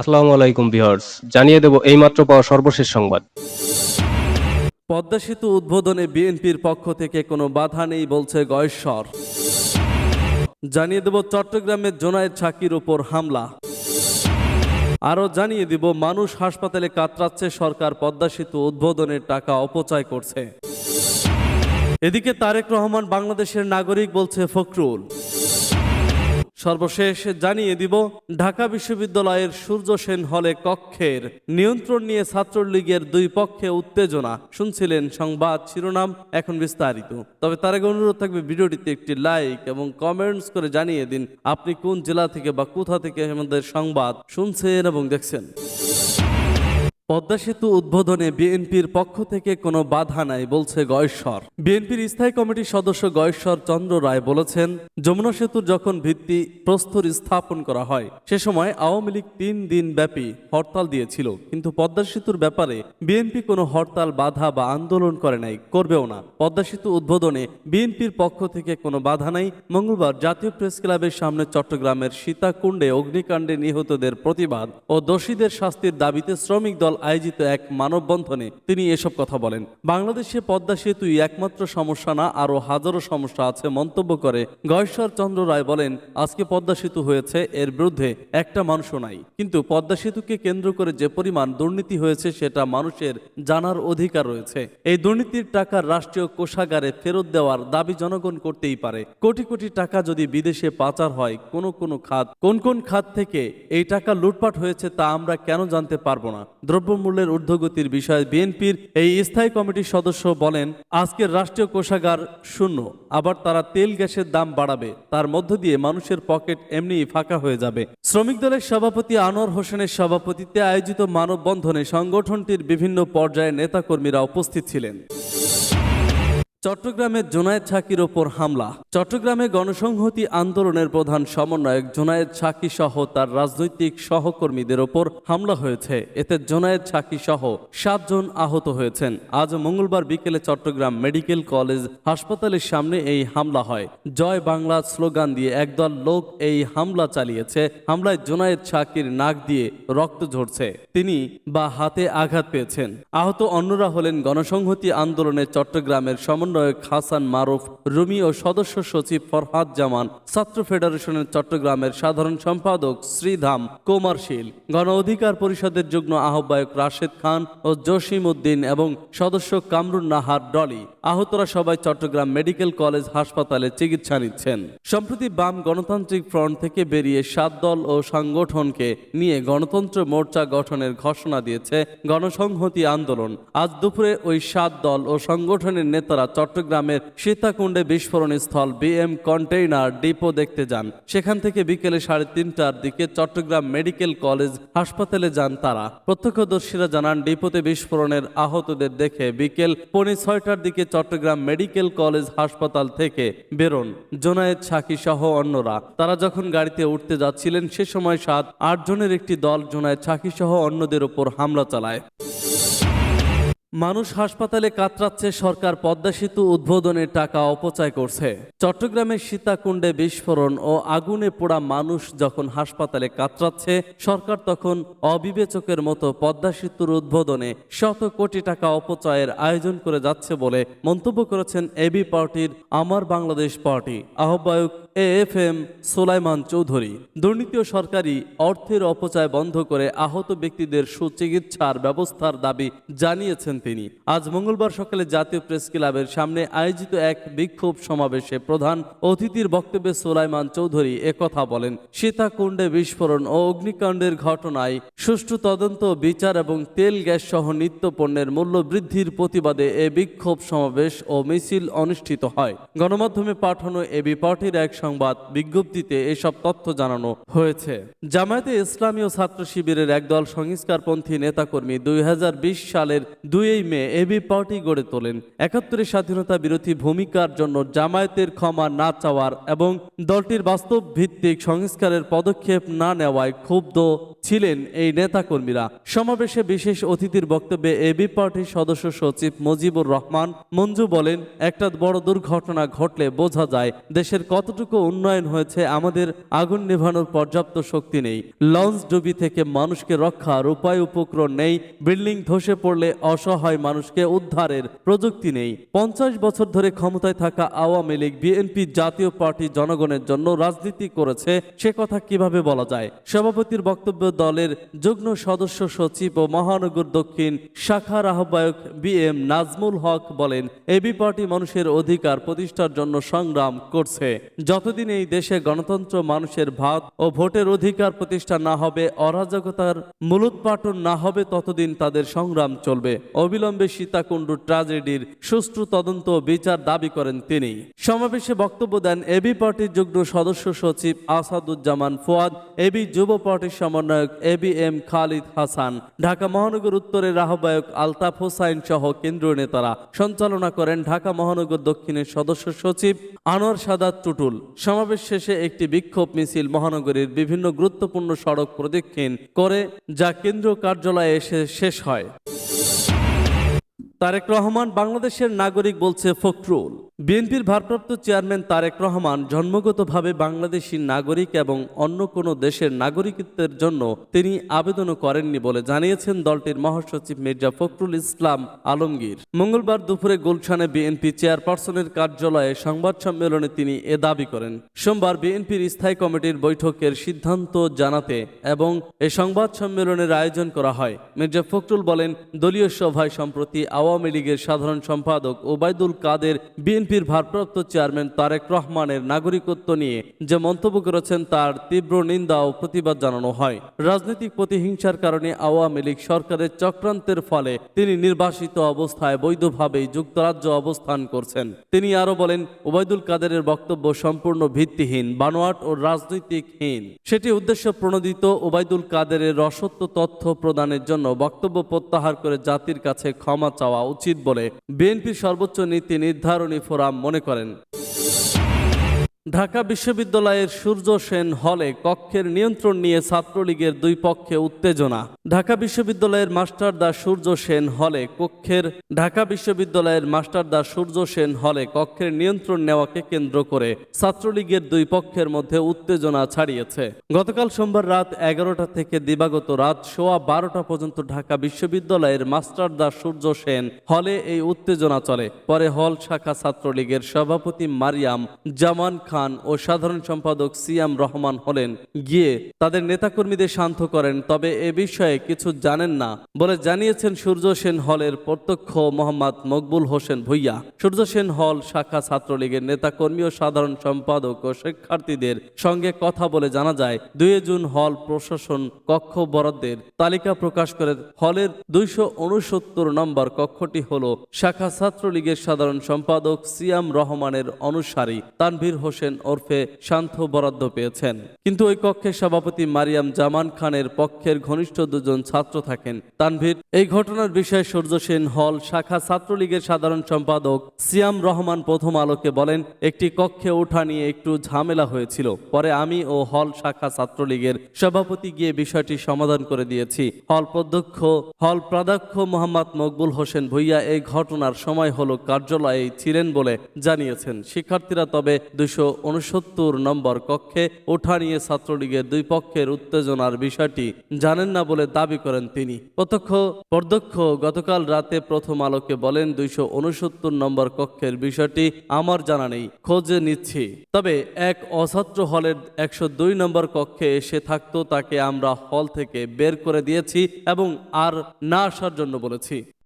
আসসালামু আলাইকুম ভিউয়ার্স, জানিয়ে দেব এইমাত্র পাওয়া সর্বশেষ সংবাদ। পদ্মা সেতু উদ্বোধনে বিএনপির পক্ষ থেকে কোনো বাধা নেই বলছে গয়েশ্বর। জানিয়ে দেব চট্টগ্রামের জোনায়েদ ছাকির উপর হামলা। আরও জানিয়ে দিব মানুষ হাসপাতালে কাতরাচ্ছে সরকার পদ্মা সেতু উদ্বোধনের টাকা অপচয় করছে। এদিকে তারেক রহমান বাংলাদেশের নাগরিক বলছে ফখরুল। সর্বশেষ জানিয়ে দিব, ঢাকা বিশ্ববিদ্যালয়ের সূর্য সেন হলে কক্ষের নিয়ন্ত্রণ নিয়ে ছাত্রলীগের দুই পক্ষে উত্তেজনা। শুনছিলেন সংবাদ শিরোনাম, এখন বিস্তারিত। তবে তার আগে অনুরোধ থাকবে ভিডিওটিতে একটি লাইক এবং কমেন্টস করে জানিয়ে দিন, আপনি কোন জেলা থেকে বা কোথা থেকে আমাদের সংবাদ শুনছেন এবং দেখছেন। পদ্মা সেতু উদ্বোধনে বিএনপির পক্ষ থেকে কোনো বাধা নাই, বলছে গয়েশ্বর। বিএনপির স্থায়ী কমিটির সদস্য গয়েশ্বর চন্দ্র রায় বলেছেন, যমুনা সেতুর যখন ভিত্তি প্রস্তর স্থাপন করা হয়, সে সময় আওয়ামী লীগ তিন দিন ব্যাপী হরতাল দিয়েছিল। কিন্তু পদ্মা সেতুর ব্যাপারে বিএনপি কোনো হরতাল, বাধা বা আন্দোলন করে নাই, করবেও না। পদ্মা সেতু উদ্বোধনে বিএনপির পক্ষ থেকে কোনো বাধা নাই। মঙ্গলবার জাতীয় প্রেস ক্লাবের সামনে চট্টগ্রামের সীতাকুণ্ডে অগ্নিকাণ্ডে নিহতদের প্রতিবাদ ও দোষীদের শাস্তির দাবিতে শ্রমিক দল আয়োজিত এক মানববন্ধনে তিনি এসব কথা বলেন। বাংলাদেশে পদ্মা সেতুই একমাত্র সমস্যা না, আরও হাজারো সমস্যা আছে মন্তব্য করে। গয়েশ্বর চন্দ্র রায় বলেন, আজকে পদ্মা সেতু হয়েছে, এর বিরুদ্ধে একটা মানুষও নাই। কিন্তু পদ্মা সেতুকে কেন্দ্র করে যে পরিমাণ দুর্নীতি হয়েছে, সেটা মানুষের জানার অধিকার রয়েছে। এই দুর্নীতির টাকা রাষ্ট্রীয় কোষাগারে ফেরত দেওয়ার দাবি জনগণ করতেই পারে। কোটি কোটি টাকা যদি বিদেশে পাচার হয়, কোন কোন খাত, কোন কোন খাত থেকে এই টাকা লুটপাট হয়েছে তা আমরা কেন জানতে পারব না? দ্রব্যমূল্যের ঊর্ধ্বগতির বিষয়ে বিএনপির এই স্থায়ী কমিটির সদস্য বলেন, আজকের রাষ্ট্রীয় কোষাগার শূন্য, আবার তারা তেল গ্যাসের দাম বাড়াবে, তার মধ্য দিয়ে মানুষের পকেট এমনিই ফাঁকা হয়ে যাবে। শ্রমিক দলের সভাপতি আনোয়ার হোসেনের সভাপতিত্বে আয়োজিত মানববন্ধনে সংগঠনটির বিভিন্ন পর্যায়ে নেতাকর্মীরা উপস্থিত ছিলেন। চট্টগ্রামের জোনায়েদ ছাকির ওপর হামলা। চট্টগ্রামে গণসংহতি আন্দোলনের প্রধান সমন্বয়ক জোনায়েদ ছাকি সহ তার রাজনৈতিক সহকর্মীদের ওপর হামলা হয়েছে। এতে জোনায়েদ ছাকি সহ সাতজন আহত হয়েছেন। আজ মঙ্গলবার বিকেলে চট্টগ্রাম মেডিকেল কলেজ হাসপাতালের সামনে এই হামলা হয়। জয় বাংলা স্লোগান দিয়ে একদল লোক এই হামলা চালিয়েছে। হামলায় জোনায়েদ ছাকির নাক দিয়ে রক্ত ঝরছে। তিনি বা হাতে আঘাত পেয়েছেন। আহত অন্যরা হলেন গণসংহতি আন্দোলনে চট্টগ্রামের সমন্বয়ক হাসান মারুফ, রুমি ও সদস্য সচিব ফরহাদ জামান, ছাত্র ফেডারেশনের চট্টগ্রামের সাধারণ সম্পাদক শ্রীধাম কোমারশীল, গণ অধিকার পরিষদের যুগ্ম আহ্বায়ক রাশেদ খান ও জসিম উদ্দিন এবং সদস্য কামরুন নাহার ডলি আহতরা সবাই চট্টগ্রাম মেডিকেল কলেজ হাসপাতালে চিকিৎসা নিচ্ছেন। সম্প্রতি বাম গণতান্ত্রিক ফ্রন্ট থেকে বেরিয়ে সাত দল ও সংগঠনকে নিয়ে গণতন্ত্র মোর্চা গঠনের ঘোষণা দিয়েছে গণসংহতি আন্দোলন। আজ দুপুরে ওই সাত দল ও সংগঠনের নেতারা চট্টগ্রামের সীতাকুণ্ডে বিস্ফোরণ স্থল বিএম কন্টেইনার ডিপো দেখতে যান। সেখান থেকে বিকেলে সাড়ে তিনটার দিকে চট্টগ্রাম মেডিকেল কলেজ হাসপাতালে যান তারা। প্রত্যক্ষদর্শীরা জানান, ডিপোতে বিস্ফোরণের আহতদের দেখে বিকেল পৌনে ছয়টার দিকে চট্টগ্রাম মেডিকেল কলেজ হাসপাতাল থেকে বেরোন জোনায়েদ সাকি সহ অন্যরা। তারা যখন গাড়িতে উঠতে যাচ্ছিলেন, সে সময় সাত আটজনের একটি দল জোনায়েদ সাকি সহ অন্যদের উপর হামলা চালায়। মানুষ হাসপাতালে কাতরাচ্ছে সরকার পদ্মা সেতু উদ্বোধনের টাকা অপচয় করছে। চট্টগ্রামের সীতাকুণ্ডে বিস্ফোরণ ও আগুনে পোড়া মানুষ যখন হাসপাতালে কাতরাচ্ছে, সরকার তখন অবিবেচকের মতো পদ্মা সেতুর উদ্বোধনে শত কোটি টাকা অপচয়ের আয়োজন করে যাচ্ছে বলে মন্তব্য করেছেন এবি পার্টির আমার বাংলাদেশ পার্টি। আহ্বায়ক A F M Solaiman Chowdhury, দুর্নীতি সরকারি অর্থের অপচয় বন্ধ করে আহত ব্যক্তিদের সুচিকিৎসার ব্যবস্থার দাবি জানিয়েছেন তিনি। আজ মঙ্গলবার সকালে জাতীয় প্রেস ক্লাবের সামনে আয়োজিত এক বিক্ষোভ সমাবেশে প্রধান অতিথির বক্তব্যে সোলাইমান চৌধুরী একথা বলেন। সীতাকুণ্ডে বিস্ফোরণ ও অগ্নিকাণ্ডের ঘটনায় সুষ্ঠু তদন্ত, বিচার এবং তেল, গ্যাস সহ নিত্য পণ্যের মূল্য বৃদ্ধির প্রতিবাদে এ বিক্ষোভ সমাবেশ ও মিছিল অনুষ্ঠিত হয়। গণমাধ্যমে পাঠানো এবি পার্টির এক সংবাদ বিজ্ঞপ্তিতে এসব তথ্য জানানো হয়েছে। জামায়াতে ইসলামী ও ছাত্র শিবিরের একদল সংস্কারপন্থী নেতাকর্মী দুই সালের দুই মে এবি পার্টি গড়ে তোলেন। একাত্তরের স্বাধীনতা বিরোধী ভূমিকার জন্য জামায়াতের ক্ষমা না চাওয়ার এবং দলটির বাস্তব ভিত্তিক সংস্কারের পদক্ষেপ না নেওয়ায় ক্ষুব্ধ ছিলেন এই নেতাকর্মীরা। সমাবেশে বিশেষ অতিথির বক্তব্যে এবি পার্টির সদস্য সচিব মুজিবুর রহমান মঞ্জু বলেন, একটা বড় দুর্ঘটনা ঘটলে বোঝা যায় দেশের কতটুকু উন্নয়ন হয়েছে, আমাদের আগুন নেভানোর পর্যাপ্ত শক্তি নেই। লঞ্চ ডুবি থেকে মানুষকে রক্ষার উপায় উপকরণ নেই। বিল্ডিং ধসে পড়লে অসহায় মানুষকে উদ্ধারের প্রযুক্তি নেই। পঞ্চাশ বছর ধরে ক্ষমতায় থাকা আওয়ামী লীগ, বিএনপি জাতীয় পার্টি জনগণের জন্য রাজনীতি করেছে, সে কথা কীভাবে বলা যায়? সভাপতির বক্তব্য, দলের যুগ্ম সদস্য সচিব ও মহানগর দক্ষিণ শাখার আহ্বায়ক বি এম নাজমুল হক বলেন, এবি পার্টি মানুষের অধিকার প্রতিষ্ঠার জন্য সংগ্রাম করছে। যতদিন এই দেশে গণতন্ত্র, মানুষের ভাত ও ভোটের অধিকার প্রতিষ্ঠা না হবে, অরাজকতার মূলোৎপাটন না হবে, ততদিন তাদের সংগ্রাম চলবে। অবিলম্বে সীতাকুণ্ডু ট্র্যাজেডির সুষ্ঠু তদন্ত বিচার দাবি করেন তিনি। সমাবেশে বক্তব্য দেন এবি পার্টির যুগ্ম সদস্য সচিব আসাদুজ্জামান ফুয়াদ, এবি যুব পার্টির সমন্বয়ক এবি এম খালিদ হাসান, ঢাকা মহানগর উত্তরের আহ্বায়ক আলতাফ হোসাইন সহ কেন্দ্রীয় নেতারা। সঞ্চালনা করেন ঢাকা মহানগর দক্ষিণের সদস্য সচিব আনোয়ার সাদাত টুটুল। সমাবেশ শেষে একটি বিক্ষোভ মিছিল মহানগরীর বিভিন্ন গুরুত্বপূর্ণ সড়ক প্রদক্ষিণ করে যা কেন্দ্রীয় কার্যালয়ে এসে শেষ হয়। তারেক রহমান বাংলাদেশের নাগরিক বলছে ফখরুল। বিএনপির ভারপ্রাপ্ত চেয়ারম্যান তারেক রহমান জন্মগতভাবে বাংলাদেশী নাগরিক এবং অন্য কোনো দেশের নাগরিকত্বের জন্য তিনি আবেদনও করেননি বলে জানিয়েছেন দলটির মহাসচিব মির্জা ফখরুল ইসলাম আলমগীর। মঙ্গলবার দুপুরে গুলশানে বিএনপি চেয়ারপারসনের কার্যালয়ে সংবাদ সম্মেলনে তিনি এ দাবি করেন। সোমবার বিএনপির স্থায়ী কমিটির বৈঠকের সিদ্ধান্ত জানাতে এবং এ সংবাদ সম্মেলনের আয়োজন করা হয়। মির্জা ফখরুল বলেন, দলীয় সভায় সম্প্রতি আওয়ামী লীগের সাধারণ সম্পাদক ওবায়দুল কাদের বিএনপির ভারপ্রাপ্ত চেয়ারম্যান তারেক রহমানের নাগরিকত্ব নিয়ে যে মন্তব্য করেছেন তার তীব্র নিন্দা ও প্রতিবাদ জানানো হয়। রাজনৈতিক প্রতিহিংসার কারণে আওয়ামী লীগ সরকারের চক্রান্তের ফলে তিনি নির্বাসিত অবস্থায় বৈধভাবেই যুক্তরাজ্য অবস্থান করছেন। তিনি আরও বলেন, ওবায়দুল কাদেরের বক্তব্য সম্পূর্ণ ভিত্তিহীন, বানোয়াট ও রাজনৈতিকহীন। সেটি উদ্দেশ্য প্রণোদিত ওবায়দুল কাদেরের অসত্য তথ্য প্রদানের জন্য বক্তব্য প্রত্যাহার করে জাতির কাছে ক্ষমা চাওয়া উচিত বলে বিএনপির সর্বোচ্চ নীতি নির্ধারণী ফোরাম মনে করেন। ঢাকা বিশ্ববিদ্যালয়ের সূর্য সেন হলে কক্ষের নিয়ন্ত্রণ নিয়ে ছাত্রলীগের দুই পক্ষে উত্তেজনা। ঢাকা বিশ্ববিদ্যালয়ের মাস্টার দা সূর্য সেন হলে কক্ষের ঢাকা বিশ্ববিদ্যালয়ের মাস্টার দা সূর্য সেন হলে কক্ষের নিয়ন্ত্রণ নেওয়াকে কেন্দ্র করে ছাত্রলীগের দুই পক্ষের মধ্যে উত্তেজনা ছাড়িয়েছে। গতকাল সোমবার রাত এগারোটা থেকে দিবাগত রাত সোয়া বারোটা পর্যন্ত ঢাকা বিশ্ববিদ্যালয়ের মাস্টার দা সূর্য সেন হলে এই উত্তেজনা চলে। পরে হল শাখা ছাত্রলীগের সভাপতি মারিয়াম জামান খান ও সাধারণ সম্পাদক সিয়াম রহমান হলেন। গিয়ে তাদের নেতাকর্মীদের শান্ত করেন, তবে এ বিষয়ে কিছু জানেন না বলে জানিয়েছেন সূর্য সেন হলের প্রত্যক্ষ মোহাম্মদ মকবুল হোসেন ভুইয়া। সূর্য সেন হল শাখা ছাত্রলীগের নেতাকর্মী ও সাধারণ সম্পাদক ও শিক্ষার্থীদের সঙ্গে কথা বলে জানা যায় দুই জুন হল প্রশাসন কক্ষ বরাদ্দের তালিকা প্রকাশ করে হলের দুইশো উনসত্তর নম্বর কক্ষটি হল শাখা ছাত্রলীগের সাধারণ সম্পাদক সিয়াম রহমানের অনুসারী তানভীর হোসেন ওরফে শান্ত বরাদ্দ পেয়েছেন। কিন্তু ওই কক্ষের সভাপতি মারিয়াম জামান খানের পক্ষের ঘনিষ্ঠ দুজন ছাত্র থাকেন। তানভীর, এই ঘটনার বিষয়ে সূর্য সেন হল শাখা ছাত্রলীগের সাধারণ সম্পাদক সিয়াম রহমান প্রথম আলোকে বলেন, একটি কক্ষে ওঠা নিয়ে একটু ঝামেলা হয়েছিল। পরে আমি ও হল শাখা ছাত্রলীগের সভাপতি গিয়ে বিষয়টি সমাধান করে দিয়েছি। হল প্রধ্যক্ষ, হল প্রাধ্যক্ষ মোহাম্মদ মকবুল হোসেন ভুইয়া এই ঘটনার সময় হলো কার্যালয়ে ছিলেন বলে জানিয়েছেন শিক্ষার্থীরা। তবে দুশো উনসত্তর নম্বর কক্ষে ওঠা নিয়ে ছাত্রলীগের দুই পক্ষের উত্তেজনার বিষয়টি জানেন না বলে দাবি করেন তিনি। প্রত্যক্ষ প্রত্যক্ষ, গতকাল রাতে প্রথম আলোকে বলেন দুইশো উনসত্তর নম্বর কক্ষের বিষয়টি আমার জানা নেই, খোঁজে নিচ্ছি। তবে এক অছাত্র হলের একশো দুই নম্বর কক্ষে এসে থাকতো তাকে আমরা হল থেকে বের করে দিয়েছি এবং আর না আসার জন্য বলেছি।